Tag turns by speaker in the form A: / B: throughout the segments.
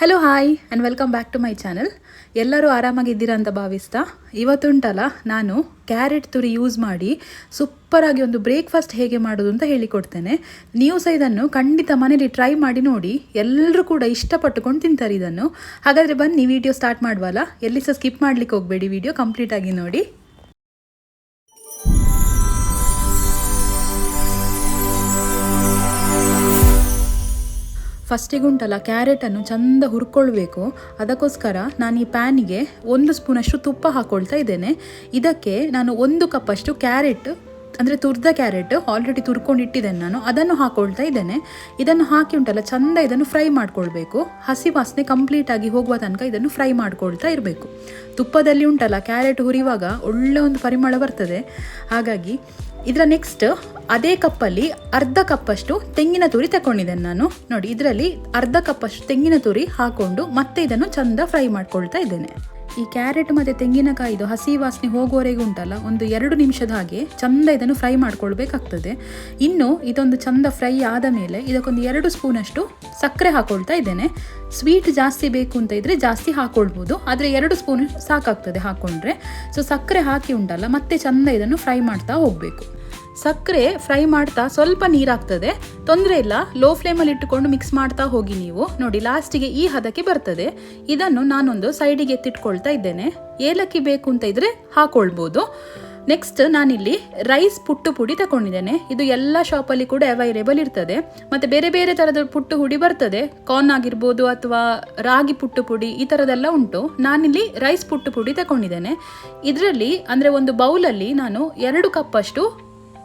A: Hello hi and welcome back to my channel ಎಲ್ಲರೂ ಆರಾಮಾಗಿದ್ದೀರಾ ಅಂತ ಭಾವಿಸ್ತಾ, ಇವತ್ತುಂಟಲ್ಲ, ನಾನು ಕ್ಯಾರೆಟ್ ತುರಿ ಯೂಸ್ ಮಾಡಿ ಸೂಪರಾಗಿ ಒಂದು ಬ್ರೇಕ್ಫಾಸ್ಟ್ ಹೇಗೆ ಮಾಡೋದು ಅಂತ ಹೇಳಿಕೊಡ್ತೇನೆ. ನೀವು ಸಹ ಇದನ್ನು ಖಂಡಿತ ಮನೇಲಿ ಟ್ರೈ ಮಾಡಿ ನೋಡಿ ಎಲ್ಲರೂ ಕೂಡ ಇಷ್ಟಪಟ್ಟುಕೊಂಡು ತಿಂತಾರೆ ಇದನ್ನು. ಹಾಗಾದರೆ ಬನ್ನಿ ವಿಡಿಯೋ ಸ್ಟಾರ್ಟ್ ಮಾಡುವಲ್ಲ? ಎಲ್ಲಿ ಸಹ ಸ್ಕಿಪ್ ಮಾಡಲಿಕ್ಕೆ ಹೋಗಬೇಡಿ ವಿಡಿಯೋ ಕಂಪ್ಲೀಟಾಗಿ ನೋಡಿ. ಫಸ್ಟಿಗೆ ಉಂಟಲ್ಲ ಕ್ಯಾರೆಟನ್ನು ಚಂದ ಹುರ್ಕೊಳ್ಬೇಕು. ಅದಕ್ಕೋಸ್ಕರ ನಾನು ಈ ಪ್ಯಾನಿಗೆ ಒಂದು ಸ್ಪೂನಷ್ಟು ತುಪ್ಪ ಹಾಕ್ಕೊಳ್ತಾ ಇದ್ದೇನೆ. ಇದಕ್ಕೆ ನಾನು ಒಂದು ಕಪ್ಪಷ್ಟು ಕ್ಯಾರೆಟ್, ಅಂದರೆ ತುರ್ದ ಕ್ಯಾರೆಟ್ ಆಲ್ರೆಡಿ ತುರ್ಕೊಂಡು ಇಟ್ಟಿದ್ದೇನೆ ನಾನು. ಅದನ್ನು ಹಾಕ್ಕೊಳ್ತಾ ಇದ್ದೇನೆ. ಇದನ್ನು ಹಾಕಿ ಉಂಟಲ್ಲ, ಚಂದ ಇದನ್ನು ಫ್ರೈ ಮಾಡ್ಕೊಳ್ಬೇಕು. ಹಸಿ ವಾಸನೆ ಕಂಪ್ಲೀಟಾಗಿ ಹೋಗುವ ತನಕ ಇದನ್ನು ಫ್ರೈ ಮಾಡ್ಕೊಳ್ತಾ ಇರಬೇಕು. ತುಪ್ಪದಲ್ಲಿ ಉಂಟಲ್ಲ, ಕ್ಯಾರೆಟ್ ಹುರಿಯುವಾಗ ಒಳ್ಳೆ ಒಂದು ಪರಿಮಳ ಬರ್ತದೆ. ಹಾಗಾಗಿ ಇದರ ನೆಕ್ಸ್ಟ್ ಅದೇ ಕಪ್ಪಲ್ಲಿ ಅರ್ಧ ಕಪ್ಪಷ್ಟು ತೆಂಗಿನ ತುರಿ ತಗೊಂಡಿದ್ದೇನೆ ನಾನು. ನೋಡಿ, ಇದರಲ್ಲಿ ಅರ್ಧ ಕಪ್ಪಷ್ಟು ತೆಂಗಿನ ತುರಿ ಹಾಕೊಂಡು ಮತ್ತೆ ಇದನ್ನು ಚಂದ ಫ್ರೈ ಮಾಡ್ಕೊಳ್ತಾ ಇದ್ದೇನೆ. ಈ ಕ್ಯಾರೆಟ್ ಮತ್ತು ತೆಂಗಿನಕಾಯಿದು ಹಸಿ ವಾಸನೆ ಹೋಗೋವರೆಗೂ ಉಂಟಲ್ಲ, ಒಂದು ಎರಡು ನಿಮಿಷದ ಹಾಗೆ ಚಂದ ಇದನ್ನು ಫ್ರೈ ಮಾಡ್ಕೊಳ್ಬೇಕಾಗ್ತದೆ. ಇನ್ನು ಇದೊಂದು ಚಂದ ಫ್ರೈ ಆದ ಮೇಲೆ ಇದಕ್ಕೊಂದು ಎರಡು ಸ್ಪೂನಷ್ಟು ಸಕ್ಕರೆ ಹಾಕೊಳ್ತಾ ಇದ್ದೇನೆ. ಸ್ವೀಟ್ ಜಾಸ್ತಿ ಬೇಕು ಅಂತ ಇದ್ರೆ ಜಾಸ್ತಿ ಹಾಕೊಳ್ಬೋದು, ಆದರೆ ಎರಡು ಸ್ಪೂನ್ ಸಾಕಾಗ್ತದೆ ಹಾಕ್ಕೊಂಡ್ರೆ ಸೊ ಸಕ್ಕರೆ ಹಾಕಿ ಉಂಟಲ್ಲ, ಮತ್ತೆ ಚಂದ ಇದನ್ನು ಫ್ರೈ ಮಾಡ್ತಾ ಹೋಗಬೇಕು. ಸಕ್ಕರೆ ಫ್ರೈ ಮಾಡ್ತಾ ಸ್ವಲ್ಪ ನೀರಾಗ್ತದೆ. ತೊಂದರೆ ಇಲ್ಲ. ಲೋ ಫ್ಲೇಮಲ್ಲಿ ಇಟ್ಟುಕೊಂಡು ಮಿಕ್ಸ್ ಮಾಡ್ತಾ ಹೋಗಿ ನೀವು. ನೋಡಿ, ಲಾಸ್ಟಿಗೆ ಈ ಹದಕ್ಕೆ ಬರ್ತದೆ. ಇದನ್ನು ನಾನೊಂದು ಸೈಡಿಗೆ ಎತ್ತಿಟ್ಕೊಳ್ತಾ ಇದ್ದೇನೆ. ಏಲಕ್ಕಿ ಬೇಕು ಅಂತ ಇದ್ರೆ ಹಾಕೊಳ್ಬೋದು. ನೆಕ್ಸ್ಟ್ ನಾನಿಲ್ಲಿ ರೈಸ್ ಪುಟ್ಟು ಪುಡಿ ತಗೊಂಡಿದ್ದೇನೆ ಇದು ಎಲ್ಲ ಶಾಪಲ್ಲಿ ಕೂಡ ಅವೈಲೇಬಲ್ ಇರ್ತದೆ. ಮತ್ತು ಬೇರೆ ಬೇರೆ ಥರದ ಪುಟ್ಟು ಹುಡಿ ಬರ್ತದೆ. ಕಾರ್ನ್ ಆಗಿರ್ಬೋದು ಅಥವಾ ರಾಗಿ ಪುಟ್ಟು ಪುಡಿ ಈ ಥರದೆಲ್ಲ ಉಂಟು. ನಾನಿಲ್ಲಿ ರೈಸ್ ಪುಟ್ಟು ಪುಡಿ ತಗೊಂಡಿದ್ದೇನೆ ಇದರಲ್ಲಿ ಅಂದರೆ ಒಂದು ಬೌಲಲ್ಲಿ ನಾನು ಎರಡು ಕಪ್ಪಷ್ಟು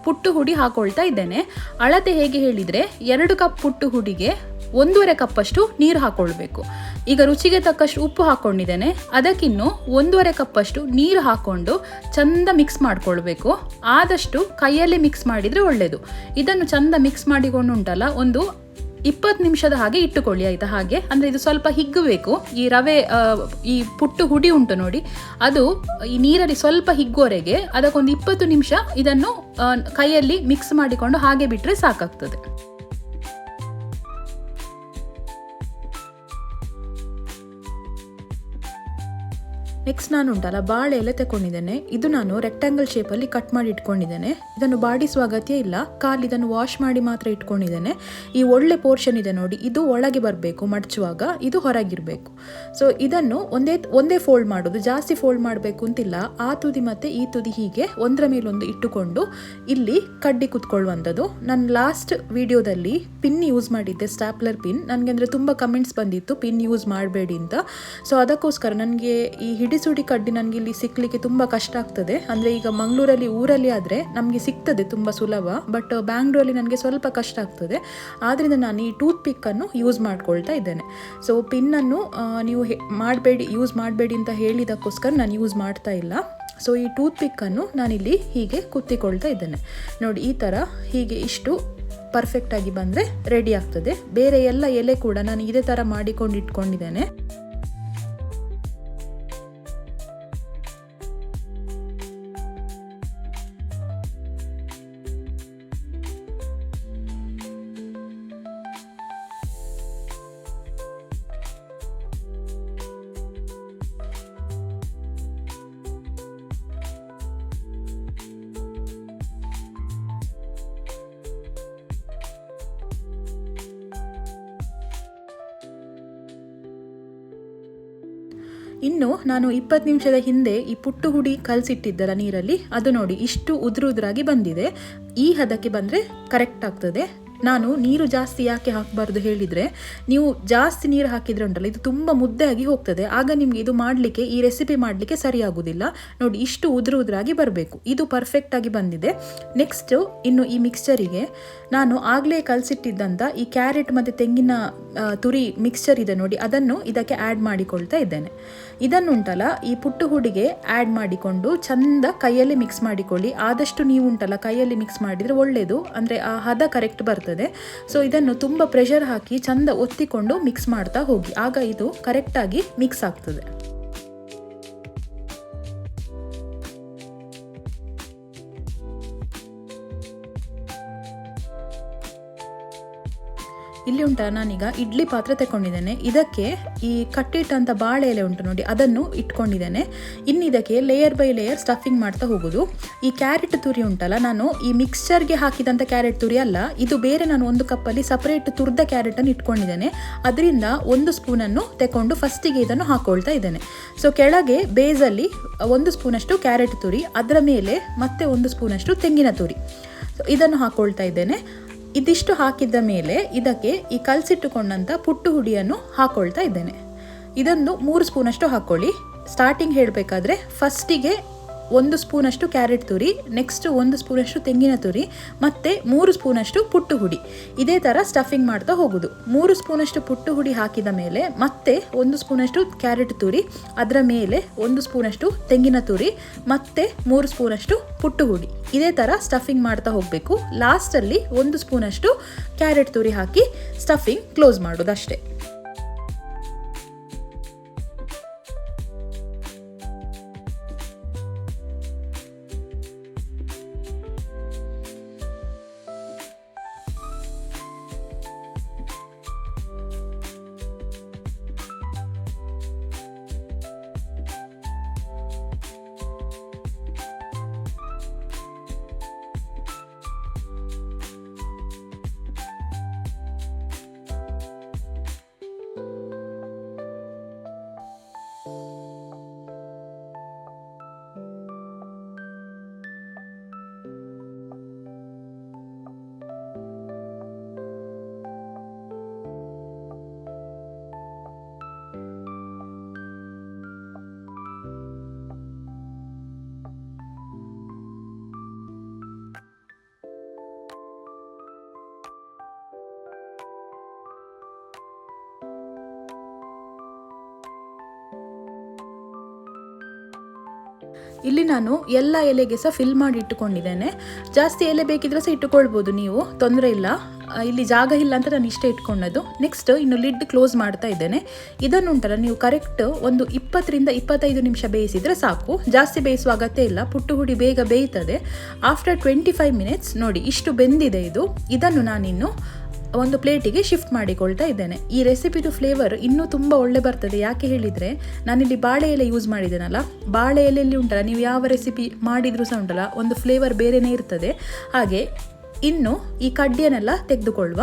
A: ಪುಟ್ಟು ಹುಡಿ ಹಾಕೊಳ್ತಾ ಇದ್ದೇನೆ. ಅಳತೆ ಹೇಗೆ ಹೇಳಿದರೆ, ಎರಡು ಕಪ್ ಪುಟ್ಟು ಹುಡಿಗೆ ಒಂದೂವರೆ ಕಪ್ಪಷ್ಟು ನೀರು ಹಾಕ್ಕೊಳ್ಬೇಕು ಈಗ ರುಚಿಗೆ ತಕ್ಕಷ್ಟು ಉಪ್ಪು ಹಾಕ್ಕೊಂಡಿದ್ದೇನೆ ಅದಕ್ಕಿನ್ನು ಒಂದೂವರೆ ಕಪ್ಪಷ್ಟು ನೀರು ಹಾಕ್ಕೊಂಡು ಚಂದ ಮಿಕ್ಸ್ ಮಾಡಿಕೊಳ್ಬೇಕು. ಆದಷ್ಟು ಕೈಯಲ್ಲಿ ಮಿಕ್ಸ್ ಮಾಡಿದರೆ ಒಳ್ಳೆಯದು ಇದನ್ನು ಚಂದ ಮಿಕ್ಸ್ ಮಾಡಿಕೊಂಡು ಉಂಟಲ್ಲ ಒಂದು ಇಪ್ಪತ್ತು ನಿಮಿಷದ ಹಾಗೆ ಇಟ್ಟುಕೊಳ್ಳಿ ಆಯಿತಾ? ಹಾಗೆ? ಅಂದರೆ ಇದು ಸ್ವಲ್ಪ ಹಿಗ್ಗಬೇಕು ಈ ರವೆ ಈ ಪುಟ್ಟು ಹುಡಿ ಉಂಟು ನೋಡಿ. ಅದು, ಈ ನೀರಲ್ಲಿ ಸ್ವಲ್ಪ ಹಿಗ್ಗುವವರೆಗೆ ಅದಕ್ಕೊಂದು ಇಪ್ಪತ್ತು ನಿಮಿಷ ಇದನ್ನು ಕೈಯಲ್ಲಿ ಮಿಕ್ಸ್ ಮಾಡಿಕೊಂಡು ಹಾಗೆ ಬಿಟ್ಟರೆ ಸಾಕಾಗ್ತದೆ. ನೆಕ್ಸ್ಟ್ ನಾನು ಉಂಟಲ್ಲ, ಬಾಳೆ ಎಲೆ ತಗೊಂಡಿದ್ದೇನೆ ಇದು ನಾನು ರೆಕ್ಟ್ಯಾಂಗಲ್ ಶೇಪಲ್ಲಿ ಕಟ್ ಮಾಡಿ ಇಟ್ಕೊಂಡಿದ್ದೇನೆ. ಇದನ್ನು ಬಾಡಿಸುವ ಅಗತ್ಯ ಇಲ್ಲ. ಕಾಲು ಇದನ್ನು ವಾಶ್ ಮಾಡಿ ಮಾತ್ರ ಇಟ್ಕೊಂಡಿದ್ದೇನೆ. ಈ ಒಳ್ಳೆ ಪೋರ್ಷನ್ ಇದೆ ನೋಡಿ, ಇದು ಒಳಗೆ ಬರಬೇಕು ಮಡಚುವಾಗ, ಇದು ಹೊರಗಿರಬೇಕು. ಸೊ ಇದನ್ನು ಒಂದೇ ಒಂದೇ ಫೋಲ್ಡ್ ಮಾಡೋದು, ಜಾಸ್ತಿ ಫೋಲ್ಡ್ ಮಾಡಬೇಕು ಅಂತಿಲ್ಲ. ಆ ತುದಿ ಮತ್ತು ಈ ತುದಿ ಹೀಗೆ ಒಂದರ ಮೇಲೊಂದು ಇಟ್ಟುಕೊಂಡು ಇಲ್ಲಿ ಕಡ್ಡಿ ಕುತ್ಕೊಳ್ಳುವಂಥದ್ದು. ನಾನು ಲಾಸ್ಟ್ ವಿಡಿಯೋದಲ್ಲಿ ಪಿನ್ ಯೂಸ್ ಮಾಡಿದ್ದೆ ಸ್ಟ್ಯಾಪ್ಲರ್ ಪಿನ್ ನನಗೆ ಅಂದರೆ ತುಂಬ ಕಮೆಂಟ್ಸ್ ಬಂದಿತ್ತು ಪಿನ್ ಯೂಸ್ ಮಾಡಬೇಡಿ ಅಂತ. ಸೊ ಅದಕ್ಕೋಸ್ಕರ ನನಗೆ ಈ ಹಿಡಿಸುಡಿ ಕಡ್ಡಿ ನನಗೆ ಇಲ್ಲಿ ಸಿಕ್ಕಲಿಕ್ಕೆ ತುಂಬ ಕಷ್ಟ ಆಗ್ತದೆ. ಅಂದರೆ ಈಗ ಮಂಗಳೂರಲ್ಲಿ, ಊರಲ್ಲಿ ಆದರೆ ನಮಗೆ ಸಿಗ್ತದೆ ತುಂಬ ಸುಲಭ ಬಟ್ ಬ್ಯಾಂಗ್ಳೂರಲ್ಲಿ ನನಗೆ ಸ್ವಲ್ಪ ಕಷ್ಟ ಆಗ್ತದೆ. ಆದ್ದರಿಂದ ನಾನು ಈ ಟೂತ್ ಪಿಕ್ಕನ್ನು ಯೂಸ್ ಮಾಡ್ಕೊಳ್ತಾ ಇದ್ದೇನೆ. ಸೊ ಪಿನ್ನನ್ನು ನೀವು ಮಾಡಬೇಡಿ ಯೂಸ್ ಮಾಡಬೇಡಿ ಅಂತ ಹೇಳಿದಕ್ಕೋಸ್ಕರ ನಾನು ಯೂಸ್ ಮಾಡ್ತಾ ಇಲ್ಲ. ಸೊ ಈ ಟೂತ್ ಪಿಕ್ಕನ್ನು ನಾನಿಲ್ಲಿ ಹೀಗೆ ಕುತ್ತಿಕೊಳ್ತಾ ಇದ್ದೇನೆ. ನೋಡಿ, ಈ ಥರ ಹೀಗೆ ಇಷ್ಟು ಪರ್ಫೆಕ್ಟಾಗಿ ಬಂದರೆ ರೆಡಿ ಆಗ್ತದೆ. ಬೇರೆ ಎಲ್ಲ ಎಲೆ ಕೂಡ ನಾನು ಇದೇ ಥರ ಮಾಡಿಕೊಂಡು ಇಟ್ಕೊಂಡಿದ್ದೇನೆ. ಇನ್ನು ನಾನು ಇಪ್ಪತ್ತು ನಿಮಿಷದ ಹಿಂದೆ ಈ ಪುಟ್ಟು ಹುಡಿ ಕಲಸಿಟ್ಟಿದ್ದಲ್ಲ ನೀರಲ್ಲಿ ಅದು ನೋಡಿ ಇಷ್ಟು ಉದುರುದ್ರಾಗಿ ಬಂದಿದೆ. ಈ ಹದಕ್ಕೆ ಬಂದರೆ ಕರೆಕ್ಟ್ ಆಗ್ತದೆ. ನಾನು ನೀರು ಜಾಸ್ತಿ ಯಾಕೆ ಹಾಕಬಾರ್ದು ಹೇಳಿದರೆ, ನೀವು ಜಾಸ್ತಿ ನೀರು ಹಾಕಿದರೆ ಉಂಟಲ್ಲ, ಇದು ತುಂಬ ಆಗಿ ಹೋಗ್ತದೆ. ಆಗ ನಿಮಗೆ ಇದು ಮಾಡಲಿಕ್ಕೆ, ಈ ರೆಸಿಪಿ ಮಾಡಲಿಕ್ಕೆ ಸರಿಯಾಗೋದಿಲ್ಲ. ನೋಡಿ, ಇಷ್ಟು ಉದುರು ಉದುರಾಗಿ ಬರಬೇಕು. ಇದು ಪರ್ಫೆಕ್ಟಾಗಿ ಬಂದಿದೆ. ನೆಕ್ಸ್ಟು ಇನ್ನು ಈ ಮಿಕ್ಸ್ಚರಿಗೆ ನಾನು ಆಗಲೇ ಕಲಸಿಟ್ಟಿದ್ದಂಥ ಈ ಕ್ಯಾರೆಟ್ ಮತ್ತು ತೆಂಗಿನ ತುರಿ ಮಿಕ್ಸ್ಚರ್ ಇದೆ ನೋಡಿ, ಅದನ್ನು ಇದಕ್ಕೆ ಆ್ಯಡ್ ಮಾಡಿಕೊಳ್ತಾ ಇದ್ದೇನೆ. ಇದನ್ನುಂಟಲ್ಲ, ಈ ಪುಟ್ಟು ಹುಡಿಗೆ ಆ್ಯಡ್ ಮಾಡಿಕೊಂಡು ಚಂದ ಕೈಯಲ್ಲಿ ಮಿಕ್ಸ್ ಮಾಡಿಕೊಳ್ಳಿ. ಆದಷ್ಟು ನೀವು ಉಂಟಲ್ಲ, ಕೈಯಲ್ಲಿ ಮಿಕ್ಸ್ ಮಾಡಿದರೆ ಒಳ್ಳೆಯದು ಅಂದರೆ ಆ ಹದ ಕರೆಕ್ಟ್ ಬರ್ತದೆ. ಸೊ ಇದನ್ನು ತುಂಬ ಪ್ರೆಷರ್ ಹಾಕಿ ಚಂದ ಒತ್ತಿಕೊಂಡು ಮಿಕ್ಸ್ ಮಾಡ್ತಾ ಹೋಗಿ. ಆಗ ಇದು ಕರೆಕ್ಟಾಗಿ ಮಿಕ್ಸ್ ಆಗ್ತದೆ. ಇಲ್ಲಿ ಉಂಟ ನಾನೀಗ ಇಡ್ಲಿ ಪಾತ್ರೆ ತಗೊಂಡಿದ್ದೇನೆ ಇದಕ್ಕೆ ಈ ಕಟ್ಟಿಟ್ಟಂಥ ಬಾಳೆ ಎಲೆ ಉಂಟು ನೋಡಿ, ಅದನ್ನು ಇಟ್ಕೊಂಡಿದ್ದೇನೆ. ಇನ್ನು ಇದಕ್ಕೆ ಲೇಯರ್ ಬೈ ಲೇಯರ್ ಸ್ಟಫಿಂಗ್ ಮಾಡ್ತಾ ಹೋಗೋದು. ಈ ಕ್ಯಾರೆಟ್ ತುರಿ ಉಂಟಲ್ಲ, ನಾನು ಈ ಮಿಕ್ಸ್ಚರ್ಗೆ ಹಾಕಿದಂಥ ಕ್ಯಾರೆಟ್ ತುರಿ ಅಲ್ಲ, ಇದು ಬೇರೆ ನಾನು ಒಂದು ಕಪ್ಪಲ್ಲಿ ಸಪ್ರೇಟ್ ತುರ್ದ ಕ್ಯಾರೆಟನ್ನು ಇಟ್ಕೊಂಡಿದ್ದೇನೆ. ಅದರಿಂದ ಒಂದು ಸ್ಪೂನನ್ನು ತಗೊಂಡು ಫಸ್ಟಿಗೆ ಇದನ್ನು ಹಾಕೊಳ್ತಾ ಇದ್ದೇನೆ. ಸೊ ಕೆಳಗೆ ಬೇಸಲ್ಲಿ ಒಂದು ಸ್ಪೂನಷ್ಟು ಕ್ಯಾರೆಟ್ ತುರಿ, ಅದರ ಮೇಲೆ ಮತ್ತೆ ಒಂದು ಸ್ಪೂನಷ್ಟು ತೆಂಗಿನ ತುರಿ. ಸೊ ಇದನ್ನು ಹಾಕೊಳ್ತಾ ಇದ್ದೇನೆ. ಇದಿಷ್ಟು ಹಾಕಿದ ಮೇಲೆ ಇದಕ್ಕೆ ಈ ಕಲಸಿಟ್ಟುಕೊಂಡಂಥ ಪುಟ್ಟು ಹುಡಿಯನ್ನು ಹಾಕೊಳ್ತಾ ಇದ್ದೇನೆ. ಇದೊಂದು ಮೂರು ಸ್ಪೂನಷ್ಟು ಹಾಕ್ಕೊಳ್ಳಿ. ಸ್ಟಾರ್ಟಿಂಗ್ ಹೇಳಬೇಕಾದ್ರೆ ಫಸ್ಟಿಗೆ ಒಂದು ಸ್ಪೂನಷ್ಟು ಕ್ಯಾರೆಟ್ ತುರಿ, ನೆಕ್ಸ್ಟ್ ಒಂದು ಸ್ಪೂನಷ್ಟು ತೆಂಗಿನ ತುರಿ, ಮತ್ತು ಮೂರು ಸ್ಪೂನಷ್ಟು ಪುಟ್ಟು ಹುಡಿ ಇದೇ ಥರ ಸ್ಟಫಿಂಗ್ ಮಾಡ್ತಾ ಹೋಗೋದು. ಮೂರು ಸ್ಪೂನಷ್ಟು ಪುಟ್ಟು ಹುಡಿ ಹಾಕಿದ ಮೇಲೆ ಮತ್ತೆ ಒಂದು ಸ್ಪೂನಷ್ಟು ಕ್ಯಾರೆಟ್ ತುರಿ, ಅದರ ಮೇಲೆ ಒಂದು ಸ್ಪೂನಷ್ಟು ತೆಂಗಿನ ತುರಿ, ಮತ್ತು ಮೂರು ಸ್ಪೂನಷ್ಟು ಪುಟ್ಟು ಹುಡಿ ಇದೇ ಥರ ಸ್ಟಫಿಂಗ್ ಮಾಡ್ತಾ ಹೋಗಬೇಕು. ಲಾಸ್ಟಲ್ಲಿ ಒಂದು ಸ್ಪೂನಷ್ಟು ಕ್ಯಾರೆಟ್ ತುರಿ ಹಾಕಿ ಸ್ಟಫಿಂಗ್ ಕ್ಲೋಸ್ ಮಾಡೋದು ಅಷ್ಟೇ ಇಲ್ಲಿ ನಾನು ಎಲ್ಲ ಎಲೆಗೆ ಸಹ ಫಿಲ್ ಮಾಡಿ ಇಟ್ಟುಕೊಂಡಿದ್ದೇನೆ. ಜಾಸ್ತಿ ಎಲೆ ಬೇಕಿದ್ರೆ ಸಹ ಇಟ್ಟುಕೊಳ್ಬೋದು ನೀವು, ತೊಂದರೆ ಇಲ್ಲ. ಇಲ್ಲಿ ಜಾಗ ಇಲ್ಲ ಅಂತ ನಾನು ಇಷ್ಟೇ ಇಟ್ಕೊಂಡದ್ದು. ನೆಕ್ಸ್ಟ್ ಇನ್ನು ಲಿಡ್ ಕ್ಲೋಸ್ ಮಾಡ್ತಾ ಇದ್ದೇನೆ. ಇದನ್ನುಂಟಲ್ಲ ನೀವು ಕರೆಕ್ಟ್ ಒಂದು ಇಪ್ಪತ್ತರಿಂದ ಇಪ್ಪತ್ತೈದು ನಿಮಿಷ ಬೇಯಿಸಿದರೆ ಸಾಕು. ಜಾಸ್ತಿ ಬೇಯಿಸುವ ಅಗತ್ಯ ಇಲ್ಲ ಪುಟ್ಟು ಹುಡಿ ಬೇಗ ಬೇಯ್ತದೆ. ಆಫ್ಟರ್ ಟ್ವೆಂಟಿ ಫೈವ್ ಮಿನಿಟ್ಸ್ ನೋಡಿ, ಇಷ್ಟು ಬೆಂದಿದೆ ಇದು. ಇದನ್ನು ನಾನಿನ್ನು ಒಂದು ಪ್ಲೇಟಿಗೆ ಶಿಫ್ಟ್ ಮಾಡಿಕೊಳ್ತಾ ಇದ್ದೇನೆ. ಈ ರೆಸಿಪಿದು ಫ್ಲೇವರ್ ಇನ್ನೂ ತುಂಬ ಒಳ್ಳೆ ಬರ್ತದೆ. ಯಾಕೆ ಹೇಳಿದರೆ, ನಾನಿಲ್ಲಿ ಬಾಳೆ ಎಲೆ ಯೂಸ್ ಮಾಡಿದ್ದೇನಲ್ಲ? ಬಾಳೆ ಎಲೆಯಲ್ಲಿ ಉಂಟಲ್ಲ, ನೀವು ಯಾವ ರೆಸಿಪಿ ಮಾಡಿದರೂ ಸಹ ಉಂಟಲ್ಲ, ಒಂದು ಫ್ಲೇವರ್ ಬೇರೆಯೇ ಇರ್ತದೆ. ಹಾಗೆ ಇನ್ನು ಈ ಕಡ್ಡಿಯನ್ನೆಲ್ಲ ತೆಗೆದುಕೊಳ್ಳುವ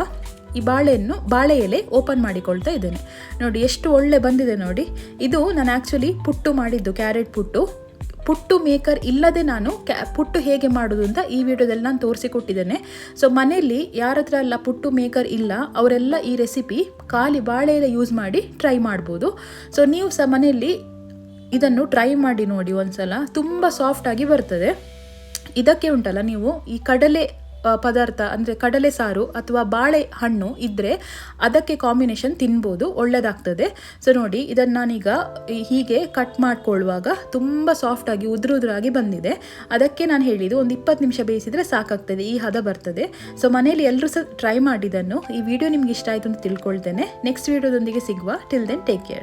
A: ಈ ಬಾಳೆಯನ್ನು ಬಾಳೆ ಎಲೆ ಓಪನ್ ಮಾಡಿಕೊಳ್ತಾ ಇದ್ದೇನೆ. ನೋಡಿ, ಎಷ್ಟು ಒಳ್ಳೆ ಬಂದಿದೆ ನೋಡಿ. ಇದು ನಾನು ಆ್ಯಕ್ಚುಲಿ ಪುಟ್ಟು ಮಾಡಿದ್ದು, ಕ್ಯಾರೆಟ್ ಪುಟ್ಟು. ಪುಟ್ಟು ಮೇಕರ್ ಇಲ್ಲದೆ ನಾನು ಕ್ಯಾ, ಪುಟ್ಟು ಹೇಗೆ ಮಾಡೋದು ಅಂತ ಈ ವಿಡಿಯೋದಲ್ಲಿ ನಾನು ತೋರಿಸಿಕೊಟ್ಟಿದ್ದೇನೆ. ಸೊ ಮನೆಯಲ್ಲಿ ಯಾರ ಹತ್ರ ಎಲ್ಲ ಪುಟ್ಟು ಮೇಕರ್ ಇಲ್ಲ, ಅವರೆಲ್ಲ ಈ ರೆಸಿಪಿ ಖಾಲಿ ಬಾಳೆ ಯೂಸ್ ಮಾಡಿ ಟ್ರೈ ಮಾಡ್ಬೋದು. ಸೊ ನೀವು ಸಹ ಮನೆಯಲ್ಲಿ ಇದನ್ನು ಟ್ರೈ ಮಾಡಿ ನೋಡಿ ಒಂದ್ಸಲ. ತುಂಬ ಸಾಫ್ಟಾಗಿ ಬರ್ತದೆ. ಇದಕ್ಕೆ ಉಂಟಲ್ಲ, ನೀವು ಈ ಕಡಲೆ ಪದಾರ್ಥ, ಅಂದರೆ ಕಡಲೆ ಸಾರು ಅಥವಾ ಬಾಳೆ ಹಣ್ಣು ಇದ್ದರೆ ಅದಕ್ಕೆ ಕಾಂಬಿನೇಷನ್ ತಿನ್ಬೋದು ಒಳ್ಳೆಯದಾಗ್ತದೆ ಸೊ ನೋಡಿ, ಇದನ್ನು ನಾನೀಗ ಹೀಗೆ ಕಟ್ ಮಾಡ್ಕೊಳ್ಳುವಾಗ ತುಂಬ ಸಾಫ್ಟಾಗಿ ಉದುರು ಉದುರಾಗಿ ಬಂದಿದೆ. ಅದಕ್ಕೆ ನಾನು ಹೇಳಿದ್ದು ಒಂದು ಇಪ್ಪತ್ತು ನಿಮಿಷ ಬೇಯಿಸಿದರೆ ಸಾಕಾಗ್ತದೆ, ಈ ಹದ ಬರ್ತದೆ. ಸೊ ಮನೇಲಿ ಎಲ್ಲರೂ ಸಹ ಟ್ರೈ ಮಾಡಿದ್ದನ್ನು ಈ ವಿಡಿಯೋ ನಿಮ್ಗೆ ಇಷ್ಟ ಆಯಿತು ಅಂತ ತಿಳ್ಕೊಳ್ತೇನೆ. ನೆಕ್ಸ್ಟ್ ವಿಡಿಯೋದೊಂದಿಗೆ ಸಿಗುವ. Till then take care